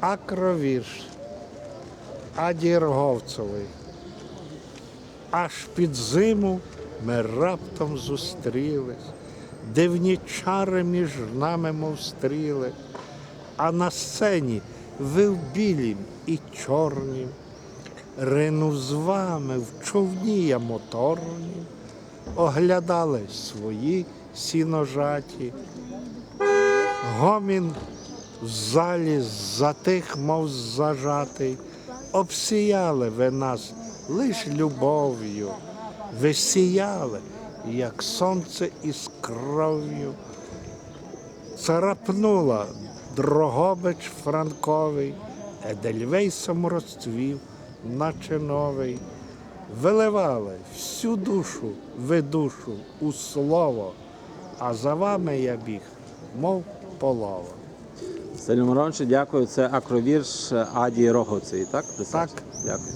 Акровірш, Аді Роговцевий. Аж під зиму ми раптом зустрілись, дивні чари між нами мов стріли, а на сцені ви в білім і чорнім. Ринув з вами в човні я моторнім, оглядали свої сіножаті. Гомін в залі затих, мов зажатий, обсіяли ви нас лиш любов'ю, ви сіяли, як сонце із кров'ю. Царапнула Дрогобич Франковий, Едельвейсом розцвів, наче новий. Виливали всю душу, ви душу у слово, а за вами я біг, мов полова. Сергій Миронович, дякую. Це акровірш Аді Роговцевої, так? Так. Дякую.